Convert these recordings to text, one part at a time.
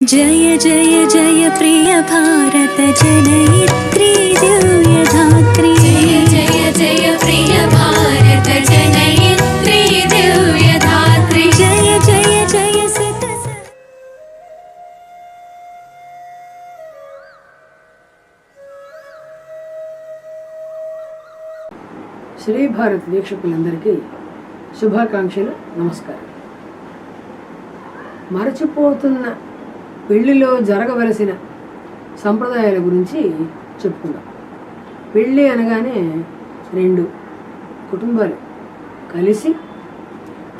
जय जय जय प्रिय भारत जनयित्री दिव्यधात्री जय जय जय प्रिय भारत जनयित्री दिव्यधात्री जय जय जय सत శ్రీ భారత్ వీక్షకులందరికీ శుభాకాంక్షలు నమస్కారం మరచిపోతున్న పెళ్ళిలో జరగవలసిన సంప్రదాయాల గురించి చెప్పుకుందాం. పెళ్ళి అనగానే రెండు కుటుంబాలు కలిసి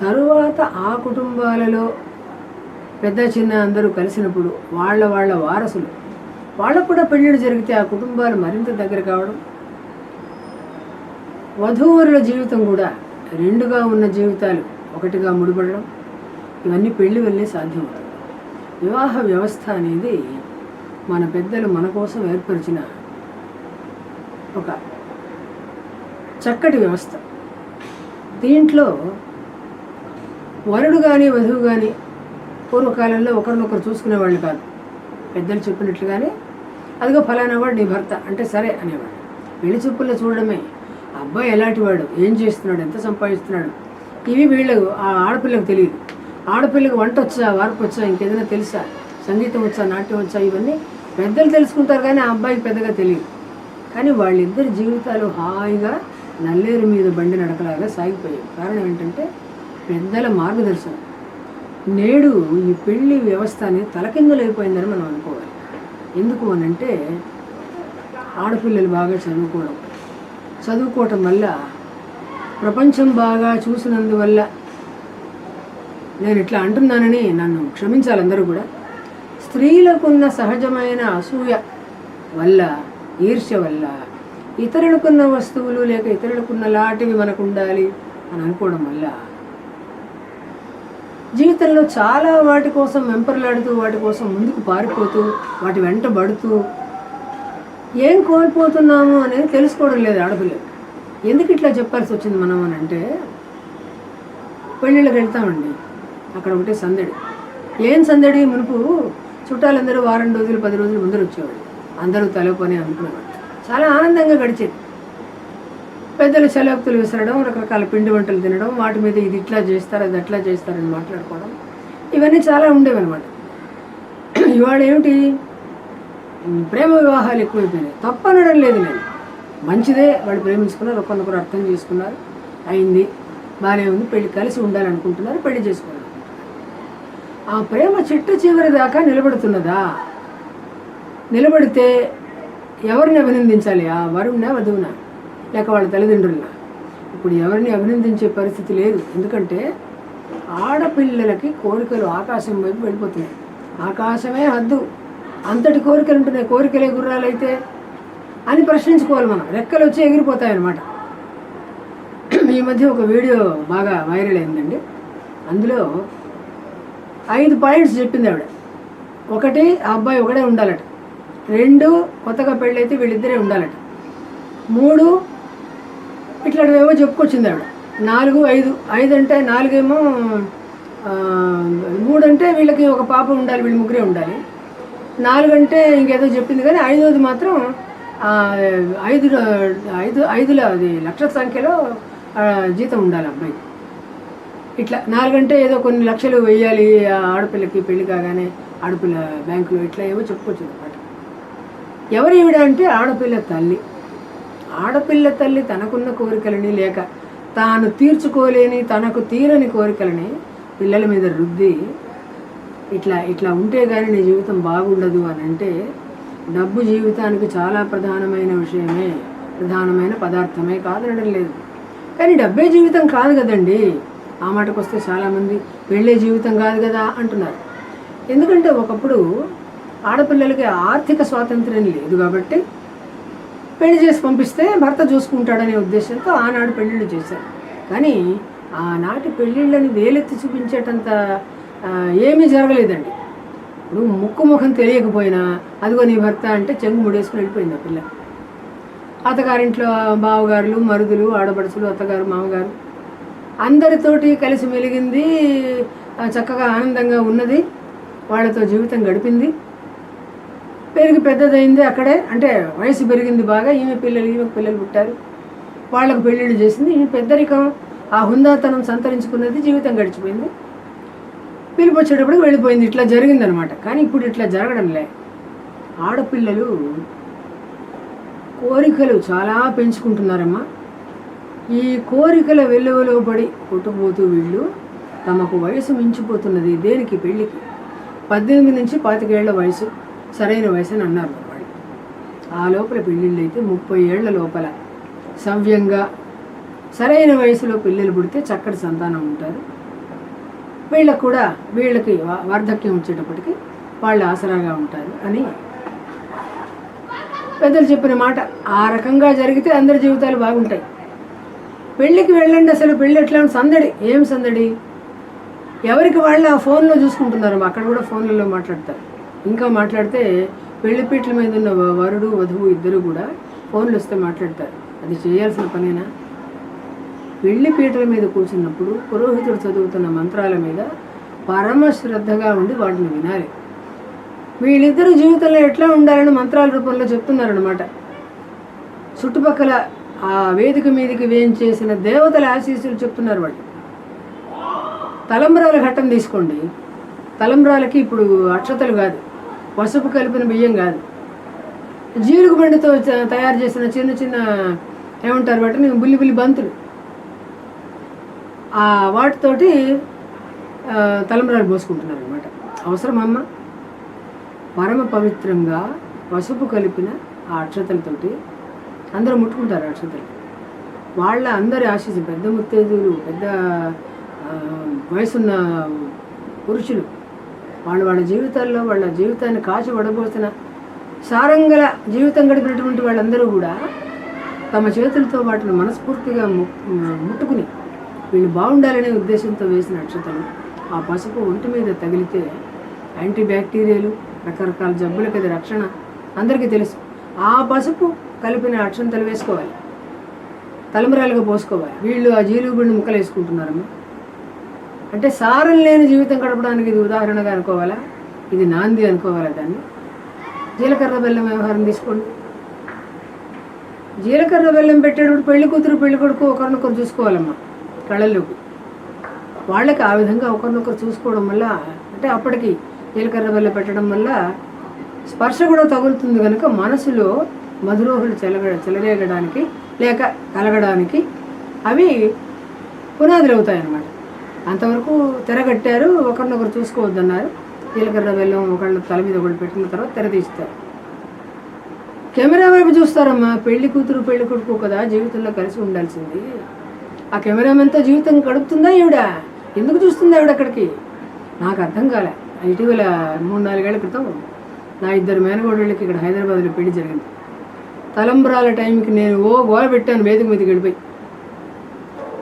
తరువాత ఆ కుటుంబాలలో పెద్ద చిన్న అందరూ కలిసినప్పుడు వాళ్ళ వాళ్ళ వారసులు వాళ్ళకు కూడా పెళ్ళిళ్ళు జరిగితే ఆ కుటుంబాలు మరింత దగ్గర కావడం వధూవరుల జీవితం కూడా రెండుగా ఉన్న జీవితాలు ఒకటిగా ముడిపడడం ఇవన్నీ పెళ్ళి వల్లే సాధ్యమవుతుంది వివాహ వ్యవస్థ అనేది మన పెద్దలు మన కోసం ఏర్పరిచిన ఒక చక్కటి వ్యవస్థ. దీంట్లో వరుడు కానీ వధువు కానీ పూర్వకాలంలో ఒకరినొకరు చూసుకునేవాళ్ళు కాదు. పెద్దలు చెప్పినట్లుగానే అదిగో ఫలానా వాడు నీ భర్త అంటే సరే అనేవాడు. పెళ్ళి చూపుల్లో చూడడమే. అబ్బాయి ఎలాంటి వాడు? ఏం చేస్తున్నాడు? ఎంత సంపాదిస్తున్నాడు? ఇవి వీళ్ళకు ఆ ఆడపిల్లకు తెలియదు. ఆడపిల్లకి వంట వచ్చా వార్పు వచ్చా ఇంకేదైనా తెలుసా? సంగీతం వచ్చా నాట్యం వచ్చా ఇవన్నీ పెద్దలు తెలుసుకుంటారు కానీ ఆ అబ్బాయికి పెద్దగా తెలియదు. కానీ వాళ్ళిద్దరి జీవితాలు హాయిగా నల్లేరు మీద బండి నడకలాగా సాగిపోయాయి. కారణం ఏంటంటే పెద్దల మార్గదర్శనం. నేడు ఈ పెళ్ళి వ్యవస్థ అనేది తలకిందులైపోయిందని మనం అనుకోవాలి. ఎందుకు అనంటే ఆడపిల్లలు బాగా చదువుకోవడం. చదువుకోవటం వల్ల ప్రపంచం బాగా చూసినందువల్ల నేను ఇట్లా అంటున్నానని నన్ను క్షమించాలి అందరూ కూడా. స్త్రీలకున్న సహజమైన అసూయ వల్ల ఈర్ష్య వల్ల ఇతరులకున్న వస్తువులు లేక ఇతరులకున్న లాంటివి మనకు ఉండాలి అని అనుకోవడం వల్ల జీవితంలో చాలా వాటి కోసం వెంపర్లాడుతూ వాటి కోసం ముందుకు పారిపోతూ వాటి వెంట పడుతూ ఏం కోల్పోతున్నాము అనేది తెలుసుకోవడం లేదు ఆడపిల్లలు. ఎందుకు ఇట్లా చెప్పాల్సి వచ్చింది మనం అని అంటే పెళ్ళిళ్ళకి వెళ్తామండి. అక్కడ ఉంటే సందడి. ఏం సందడి? మునుపు చుట్టాలందరూ వారం రోజులు పది రోజులు ముందర వచ్చేవాళ్ళు. అందరూ తలపని అనుకునేవాళ్ళు. చాలా ఆనందంగా గడిచేది. పెద్దలు చలవక్తులు విసరడం రకరకాల పిండి వంటలు తినడం వాటి మీద ఇది ఇట్లా చేస్తారు అది అట్లా చేస్తారని మాట్లాడుకోవడం. ఇవన్నీ చాలా ఉండేవన్నమాట. ఇవాళ ఏమిటి? ప్రేమ వివాహాలు ఎక్కువైపోయినాయి. తప్పనడం లేదు నేను. మంచిదే వాళ్ళు ప్రేమించుకున్నారు ఒకరినొకరు అర్థం చేసుకున్నారు. అయింది. బాగానే ఉంది. పెళ్ళి కలిసి ఉండాలనుకుంటున్నారు పెళ్ళి చేసుకున్నారు ఆ ప్రేమ చిట్ట చివరి దాకా నిలబడుతున్నదా? నిలబడితే ఎవరిని అభినందించాలి? ఆ వరుణ్ణా వధువునా? లేక వాళ్ళ తల్లిదండ్రులనా? ఇప్పుడు ఎవరిని అభినందించే పరిస్థితి లేదు. ఎందుకంటే ఆడపిల్లలకి కోరికలు ఆకాశం వైపు వెళ్ళిపోతున్నాయి. ఆకాశమే హద్దు. అంతటి కోరికలు ఉంటున్నాయి. కోరికలే గుర్రాలు అయితే అని ప్రశ్నించుకోవాలి మనం. రెక్కలు వచ్చి ఎగిరిపోతాయి అన్నమాట ఈ మధ్య ఒక వీడియో బాగా వైరల్ అయిందండి. అందులో ఐదు పాయింట్స్ చెప్పింది ఆవిడ. ఒకటి ఆ అబ్బాయి ఒకడే ఉండాలట. రెండు కొత్తగా పెళ్ళైతే వీళ్ళిద్దరే ఉండాలట. మూడు ఇట్లాంటివేమో చెప్పుకొచ్చింది ఆవిడ. నాలుగు ఐదు. ఐదు అంటే నాలుగేమో మూడు అంటే వీళ్ళకి ఒక పాప ఉండాలి వీళ్ళు ముగ్గురే ఉండాలి. నాలుగు అంటే ఇంకేదో చెప్పింది కానీ ఐదోది మాత్రం ఐదు ఐదు ఐదులో అది లక్షల సంఖ్యలో జీతం ఉండాలి అబ్బాయి ఇట్లా నాలుగంటే ఏదో కొన్ని లక్షలు వెయ్యాలి ఆ ఆడపిల్లకి పెళ్ళి కాగానే ఆడపిల్ల బ్యాంకులో ఇట్లా ఏవో చెప్పుకోవచ్చు అనమాట ఎవరు ఈవిడ అంటే ఆడపిల్ల తల్లి. ఆడపిల్ల తల్లి తనకున్న కోరికలని లేక తాను తీర్చుకోలేని తనకు తీరని కోరికలని పిల్లల మీద రుద్ది ఇట్లా ఇట్లా ఉంటే కానీ నీ జీవితం బాగుండదు అని అంటే డబ్బు జీవితానికి చాలా ప్రధానమైన విషయమే ప్రధానమైన పదార్థమే కాదనడం లేదు. కానీ డబ్బే జీవితం కాదు కదండి. ఆ మాటకు వస్తే చాలామంది పెళ్ళే జీవితం కాదు కదా అంటున్నారు. ఎందుకంటే ఒకప్పుడు ఆడపిల్లలకి ఆర్థిక స్వాతంత్ర్యం లేదు కాబట్టి పెళ్ళి చేసి పంపిస్తే భర్త చూసుకుంటాడనే ఉద్దేశంతో ఆనాడు పెళ్ళిళ్ళు చేశారు. కానీ ఆనాటి పెళ్ళిళ్ళని వేలెత్తి చూపించేటంత ఏమీ జరగలేదండి. ఇప్పుడు ముక్కు ముఖం తెలియకపోయినా అదిగో నీ భర్త అంటే చెంగు ముడేసుకుని వెళ్ళిపోయింది ఆ పిల్ల. అత్తగారింట్లో బావగారులు మరుదులు ఆడపడుచులు అత్తగారు మామగారు అందరితోటి కలిసి మెలిగింది చక్కగా ఆనందంగా ఉన్నది. వాళ్ళతో జీవితం గడిపింది. పెరిగి పెద్దదైంది అక్కడే. అంటే వయసు పెరిగింది బాగా. ఈమె పిల్లలు ఈమె పిల్లలు పుట్టారు. వాళ్ళకు పెళ్ళిళ్ళు చేసింది. ఈమె పెద్దరికం. ఆ హుందాతనం సంతరించుకున్నది. జీవితం గడిచిపోయింది. పిలుపు వచ్చేటప్పుడు వెళ్ళిపోయింది. ఇట్లా జరిగిందనమాట. కానీ ఇప్పుడు ఇట్లా జరగడంలే ఆడపిల్లలు కోరికలు చాలా పెంచుకుంటున్నారమ్మా. ఈ కోరికల వెలువలో పడి కొట్టుకుపోతూ వీళ్ళు తమకు వయసు మించిపోతున్నది దేనికి పెళ్ళికి? పద్దెనిమిది నుంచి పాతికేళ్ళ వయసు. సరైన వయసు అని అన్నారు వాళ్ళు. ఆ లోపల పెళ్ళిళ్ళు అయితే ముప్పై ఏళ్ళ లోపల. సవ్యంగా సరైన వయసులో పిల్లలు పుడితే చక్కటి సంతానం ఉంటారు. వీళ్ళకు కూడా వీళ్ళకి వార్ధక్యం వచ్చేటప్పటికి వాళ్ళు ఆసరాగా ఉంటారు అని పెద్దలు చెప్పిన మాట. ఆ రకంగా జరిగితే అందరి జీవితాలు బాగుంటాయి. పెళ్ళికి వెళ్ళండి అసలు పెళ్ళి ఎట్లా సందడి. ఏం సందడి? ఎవరికి వాళ్ళు ఆ ఫోన్లో చూసుకుంటున్నారు? అక్కడ కూడా ఫోన్లలో మాట్లాడతారు. ఇంకా మాట్లాడితే పెళ్ళిపీట్ల మీద ఉన్న వరుడు వధువు ఇద్దరు కూడా ఫోన్లు వస్తే మాట్లాడతారు. అది చేయాల్సిన పనేనా? పెళ్ళి పీటల మీద కూర్చున్నప్పుడు పురోహితుడు చదువుతున్న మంత్రాల మీద పరమ శ్రద్ధగా ఉండి వాటిని వినాలి. వీళ్ళిద్దరూ జీవితంలో ఎట్లా ఉండాలని మంత్రాల రూపంలో చెప్తున్నారనమాట చుట్టుపక్కల ఆ వేదిక మీదకి వేయించేసిన దేవతల ఆశీస్సులు చెప్తున్నారు వాళ్ళు. తలంబ్రాల ఘట్టం తీసుకోండి. తలంబ్రాలకి ఇప్పుడు అక్షతలు కాదు పసుపు కలిపిన బియ్యం కాదు. జీలుగు బండితో తయారు చేసిన చిన్న చిన్న ఏమంటారు వాటిని? బుల్లి బుల్లి బంతులు. ఆ వాటితోటి తలంబ్రాలు పోసుకుంటున్నారు అనమాట అవసరమమ్మ. పరమ పవిత్రంగా పసుపు కలిపిన ఆ అక్షతలతోటి అందరూ ముట్టుకుంటారు ఆ అక్షతలు వాళ్ళ అందరి ఆశీస్సు పెద్ద ముత్తేజులు పెద్ద వయసున్న పురుషులు వాళ్ళు వాళ్ళ జీవితాల్లో వాళ్ళ జీవితాన్ని కాచి వడబోసిన సారంగల జీవితం గడిపినటువంటి వాళ్ళందరూ కూడా తమ చేతులతో వాటిని మనస్ఫూర్తిగా ము- ముట్టుకుని వీళ్ళు బాగుండాలనే ఉద్దేశంతో వేసిన అక్షతలు ఆ పసుపు ఒంటి మీద తగిలితే యాంటీ బ్యాక్టీరియాలు రకరకాల జబ్బులకి అది రక్షణ అందరికీ తెలుసు. ఆ పసుపు కలిపిన అక్షంతలు వేసుకోవాలి తలమరాలుగా పోసుకోవాలి. వీళ్ళు ఆ జీలుగు ముక్కలు వేసుకుంటున్నారమ్మా. అంటే సారం లేని జీవితం గడపడానికి ఇది ఉదాహరణగా అనుకోవాలా? ఇది నాంది అనుకోవాలా దాన్ని? జీలకర్ర బెల్లం వ్యవహారం తీసుకోండి. జీలకర్ర బెల్లం పెట్టేటప్పుడు పెళ్ళి కూతురు పెళ్ళి కొడుకు ఒకరినొకరు చూసుకోవాలమ్మా కళ్ళల్లోకి. వాళ్ళకి ఆ విధంగా ఒకరినొకరు చూసుకోవడం వల్ల అంటే అప్పటికి జీలకర్ర బెల్లం పెట్టడం వల్ల స్పర్శ కూడా తగులుతుంది కనుక మనసులో మధురోహులు చెలగ చెలరేగడానికి లేక కలగడానికి అవి పునాదులు అవుతాయి అన్నమాట అంతవరకు తెరగట్టారు ఒకరినొకరు చూసుకోవద్దన్నారు. జీలకర్ర బెల్లం ఒకళ్ళ తల మీద ఒకళ్ళు పెట్టిన తర్వాత తెర తీస్తారు. కెమెరా వైపు చూస్తారమ్మా. పెళ్ళి కూతురు పెళ్ళి కొడుకు కదా జీవితంలో కలిసి ఉండాల్సింది. ఆ కెమెరామెన్తో జీవితం గడుపుతుందా ఈవిడ? ఎందుకు చూస్తుంది ఆవిడ అక్కడికి? నాకు అర్థం కాలే. ఇటీవల మూడు నాలుగేళ్ళ క్రితం నా ఇద్దరు మేనగోడళ్ళకి ఇక్కడ హైదరాబాద్లో పెళ్ళి జరిగింది. తలంబ్రాల టైంకి నేను ఓ గోడ పెట్టాను వేదిక మీదకి వెళ్ళిపోయి.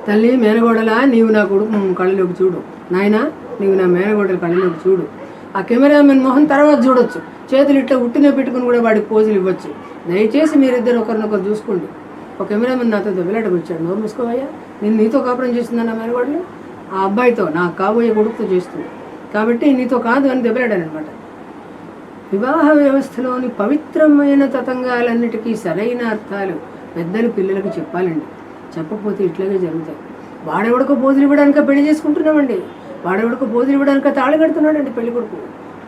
తల్లి మేనగోడలా నీవు నా కొడుకు కళ్ళలోకి చూడు. నాయనా నీవు నా మేనగోడల కళ్ళలోకి చూడు. ఆ కెమెరామెన్ మొహం తర్వాత చూడొచ్చు. చేతులు ఇట్లా ఉట్టిన పెట్టుకుని కూడా వాడికి పోజులు ఇవ్వచ్చు. దయచేసి మీరిద్దరు ఒకరినొకరు చూసుకోండి. ఒక కెమెరామెన్ నాతో దెబ్బలాటకు వచ్చాడు. నోరు మూసుకోవయ్యా. నేను నీతో కాపురం చేస్తున్నా నా మేనగోడలు? ఆ అబ్బాయితో నా కాబోయే కొడుకుతో చేస్తుంది. కాబట్టి నీతో కాదు అని దెబ్బలాడాను అనమాట వివాహ వ్యవస్థలోని పవిత్రమైన తతంగాలన్నిటికీ సరైన అర్థాలు పెద్దలు పిల్లలకు చెప్పాలండి. చెప్పకపోతే ఇట్లాగే జరుగుతాయి. వాడెవడికో బోధులు ఇవ్వడానిక పెళ్ళి చేసుకుంటున్నామండి? వాడెవడికో బోధులు ఇవ్వడానిక తాళి కడుతున్నాడండి పెళ్ళి కొడుకు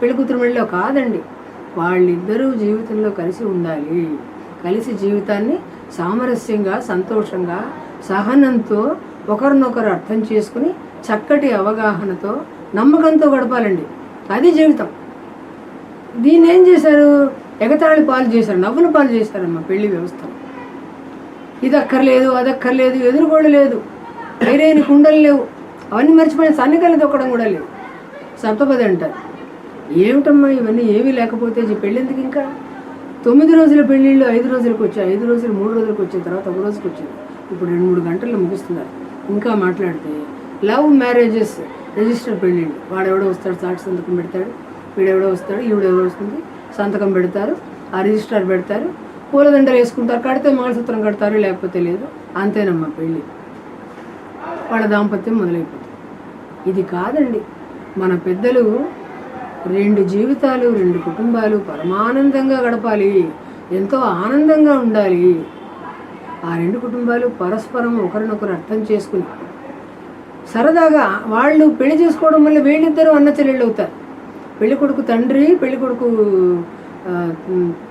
పెళ్ళి కూతురు మెళ్ళలో కాదండి వాళ్ళిద్దరూ జీవితంలో కలిసి ఉండాలి. కలిసి జీవితాన్ని సామరస్యంగా సంతోషంగా సహనంతో ఒకరినొకరు అర్థం చేసుకుని చక్కటి అవగాహనతో నమ్మకంతో గడపాలండి. అది జీవితం. దీన్ని ఏం చేశారు? ఎగతాళి పాలు చేశారు నవ్వుల పాలు చేశారమ్మా పెళ్ళి వ్యవస్థ. ఇది అక్కర్లేదు అది అక్కర్లేదు ఎదురుగోడ లేదు. వేరేని కుండలు లేవు. అవన్నీ మర్చిపోయిన సన్నికలు తొక్కడం కూడా లేవు సప్తపది అంటారు. ఏమిటమ్మా ఇవన్నీ? ఏమీ లేకపోతే ఈ పెళ్ళి ఎందుకు ఇంకా? తొమ్మిది రోజుల పెళ్ళిళ్ళు ఐదు రోజులకు వచ్చాయి. ఐదు రోజులు మూడు రోజులకు వచ్చిన తర్వాత ఒక రోజుకి వచ్చింది ఇప్పుడు రెండు మూడు గంటల్లో ముగిస్తున్నారు. ఇంకా మాట్లాడితే లవ్ మ్యారేజెస్ రిజిస్టర్ పెళ్ళిళ్ళు. వాడెవడో వస్తాడు సాక్షి సంతకం పెడతాడు. వీడెవడో వస్తాడు ఈవిడెవడో వస్తుంది. సంతకం పెడతారు ఆ రిజిస్టర్ పెడతారు. పూలదండలు వేసుకుంటారు కడితే మంగళసూత్రం కడతారు లేకపోతే లేదు. అంతేనమ్మా పెళ్ళి. వాళ్ళ దాంపత్యం మొదలైపోతుంది. ఇది కాదండి. మన పెద్దలు రెండు జీవితాలు రెండు కుటుంబాలు పరమానందంగా గడపాలి. ఎంతో ఆనందంగా ఉండాలి. ఆ రెండు కుటుంబాలు పరస్పరం ఒకరినొకరు అర్థం చేసుకుని సరదాగా వాళ్ళు పెళ్ళి చేసుకోవడం వల్ల వీళ్ళిద్దరూ అన్న చెల్లెళ్ళు అవుతారు. పెళ్ళి కొడుకు తండ్రి పెళ్ళి కొడుకు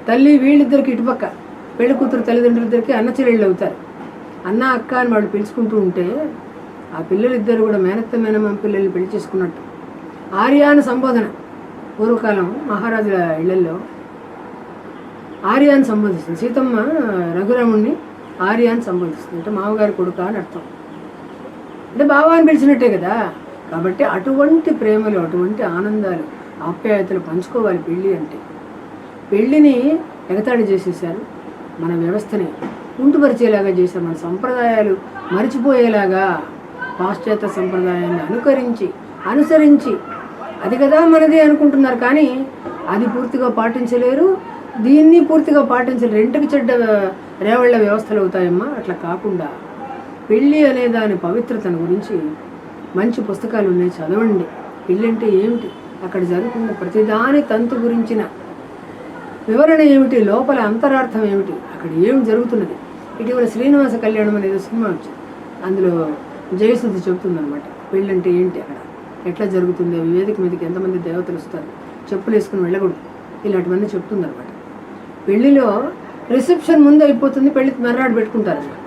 తల్లి వీళ్ళిద్దరికి ఇటుపక్క. పెళ్ళి కూతురు తల్లిదండ్రులిద్దరికి అన్న చెల్లెళ్ళు అవుతారు. అన్న అక్క అని వాళ్ళు పిలుచుకుంటూ ఉంటే ఆ పిల్లలిద్దరు కూడా మేనత్త మేనమ్మ పిల్లల్ని పెళ్ళి చేసుకున్నట్టు. ఆర్యాన సంబోధన. పూర్వకాలం మహారాజుల ఇళ్ళలో ఆర్యాన్ని సంబోధిస్తుంది. సీతమ్మ రఘురాముణ్ణి ఆర్యాన్ని సంబోధిస్తుంది. అంటే మామగారి కొడుక అని అర్థం. అంటే బావా అని పిలిచినట్టే కదా. కాబట్టి అటువంటి ప్రేమలు అటువంటి ఆనందాలు ఆప్యాయతలు పంచుకోవాలి పెళ్ళి అంటే. పెళ్ళిని ఎగతాళి చేసేసారు మన వ్యవస్థని. ఉంటుపరిచేలాగా చేశారు మన సంప్రదాయాలు మరిచిపోయేలాగా పాశ్చాత్య సంప్రదాయాన్ని అనుకరించి అనుసరించి అది కదా మనదే అనుకుంటున్నారు కానీ అది పూర్తిగా పాటించలేరు. దీన్ని పూర్తిగా పాటించలేరు. రెంటికి చెడ్డ రేవళ్ళ వ్యవస్థలు అవుతాయమ్మా. అట్లా కాకుండా పెళ్ళి అనే దాని పవిత్రతను గురించి మంచి పుస్తకాలు ఉన్నాయి చదవండి. పెళ్ళి అంటే ఏమిటి? అక్కడ జరుగుతున్న ప్రతిదాని తంతు గురించిన వివరణ ఏమిటి? లోపల అంతరార్థం ఏమిటి? అక్కడ ఏమి జరుగుతున్నది? ఇటీవల శ్రీనివాస కళ్యాణం అనేది సినిమా వచ్చింది. అందులో జయసుద్ధి చెప్తుందనమాట పెళ్ళంటే ఏంటి అక్కడ? ఎట్లా జరుగుతుంది? వేదిక మీదకి ఎంతమంది దేవతలు వస్తారు? చెప్పులు వేసుకుని వెళ్ళకూడదు. ఇలాంటివన్నీ చెప్తుందనమాట పెళ్ళిలో రిసెప్షన్ ముందు అయిపోతుంది పెళ్ళి మర్నాడు పెట్టుకుంటారన్నమాట.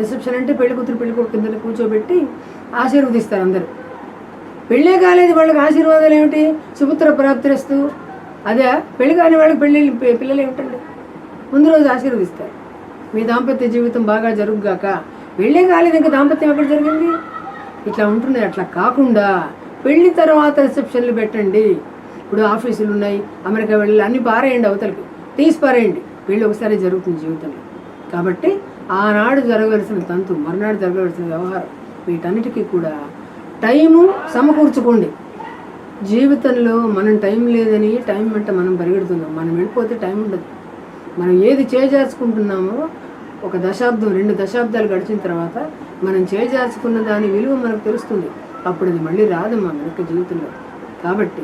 రిసెప్షన్ అంటే పెళ్ళి కూతురు పెళ్ళి కొడుకు కింద కూర్చోబెట్టి ఆశీర్వదిస్తారు అందరూ. పెళ్ళే కాలేదు వాళ్ళకి ఆశీర్వాదాలు ఏమిటి? సుపుత్ర ప్రాప్తిరస్తు. అదే పెళ్ళి కాని వాళ్ళకి పెళ్ళి పిల్లలు ఏమిటండి? ముందు రోజు ఆశీర్వదిస్తారు. మీ దాంపత్య జీవితం బాగా జరుగుగాక పెళ్ళే కాలేదు ఇంకా దాంపత్యం ఎక్కడ జరిగింది? ఇట్లా ఉంటుంది అట్లా కాకుండా పెళ్ళి తర్వాత రిసెప్షన్లు పెట్టండి. ఇప్పుడు ఆఫీసులు ఉన్నాయి అమెరికా వెళ్ళి అన్ని పారేయండి అవతలకి. తీసి పారేయండి. పెళ్ళి ఒకసారి జరుగుతుంది జీవితంలో. కాబట్టి ఆనాడు జరగవలసిన తంతు మరునాడు జరగవలసిన వ్యవహారం వీటన్నిటికీ కూడా టైము సమకూర్చుకోండి. జీవితంలో మనం టైం లేదని టైం వెంట మనం పరిగెడుతున్నాం. మనం వెళ్ళిపోతే టైం ఉండదు. మనం ఏది చేజార్చుకుంటున్నామో ఒక దశాబ్దం రెండు దశాబ్దాలు గడిచిన తర్వాత మనం చేజార్చుకున్న దాని విలువ మనకు తెలుస్తుంది. అప్పుడు అది మళ్ళీ రాదు మా వెనక జీవితంలో. కాబట్టి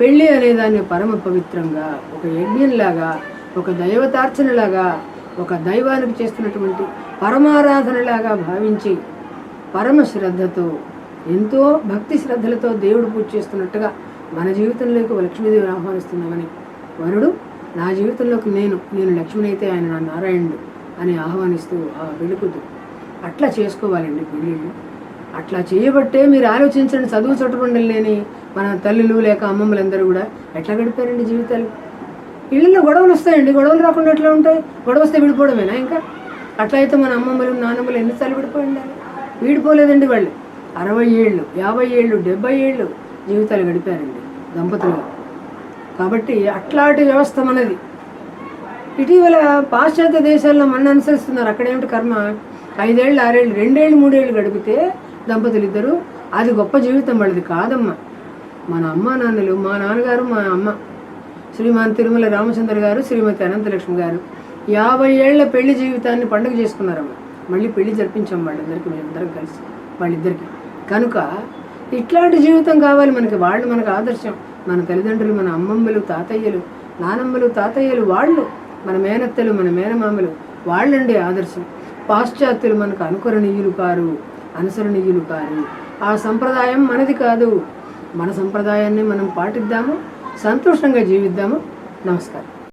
పెళ్ళి అనేదాన్ని పరమ పవిత్రంగా ఒక యజ్ఞంలాగా ఒక దైవతార్చనలాగా ఒక దైవానికి చేస్తున్నటువంటి పరమారాధనలాగా భావించి పరమ శ్రద్ధతో ఎంతో భక్తి శ్రద్ధలతో దేవుడు పూజ చేస్తున్నట్టుగా మన జీవితంలోకి ఒక లక్ష్మీదేవిని ఆహ్వానిస్తున్నామని. వరుడు నా జీవితంలోకి నేను నేను లక్ష్మిని అయితే ఆయన నా నారాయణుడు అని ఆహ్వానిస్తూ ఆ వెలుకుతు అట్లా చేసుకోవాలండి పెళ్ళిళ్ళు. అట్లా చేయబట్టే మీరు ఆలోచించండి చదువు చట్టుబండలు లేని మన తల్లులు లేక అమ్మమ్మలందరూ కూడా ఎట్లా గడిపారండి జీవితాలు? ఇళ్ళల్లో గొడవలు వస్తాయండి గొడవలు రాకుండా ఎట్లా ఉంటాయి? గొడవ వస్తే విడిపోవడమేనా ఇంకా? అట్లా అయితే మన అమ్మమ్మలు నాన్నమ్మలు ఎన్నిసార్లు విడిపోయి ఉండాలి? విడిపోలేదండి వాళ్ళు. అరవై ఏళ్ళు యాభై ఏళ్ళు డెబ్బై ఏళ్ళు జీవితాలు గడిపారండి దంపతులు కాబట్టి అట్లాంటి వ్యవస్థ మనది. ఇటీవల పాశ్చాత్య దేశాల్లో మన అనుసరిస్తున్నారు. అక్కడేమిటి కర్మ? ఐదేళ్ళు ఆరేళ్ళు రెండేళ్ళు మూడేళ్ళు గడిపితే దంపతులు ఇద్దరు అది గొప్ప జీవితం వాళ్ళది కాదమ్మా. మన అమ్మ నాన్నలు మా నాన్నగారు మా అమ్మ. శ్రీమాన్ తిరుమల రామచంద్ర గారు శ్రీమతి అనంతలక్ష్మి గారు యాభై ఏళ్ళ పెళ్ళి జీవితాన్ని పండుగ చేసుకున్నారమ్మ. మళ్ళీ పెళ్ళి జరిపించాం వాళ్ళిద్దరికి మేమిద్దరం కలిసి వాళ్ళిద్దరికి. కనుక ఇట్లాంటి జీవితం కావాలి మనకి. వాళ్ళు మనకు ఆదర్శం. మన తల్లిదండ్రులు మన అమ్మమ్మలు తాతయ్యలు నానమ్మలు తాతయ్యలు వాళ్ళు మన మేనత్తలు మన మేనమామలు వాళ్ళండి ఆదర్శం. పాశ్చాత్యులు మనకు అనుకరణీయులు కారు అనుసరణీయులు కారు. ఆ సంప్రదాయం మనది కాదు. మన సంప్రదాయాన్ని మనం పాటిద్దాము సంతోషంగా జీవిద్దాము. నమస్కారం.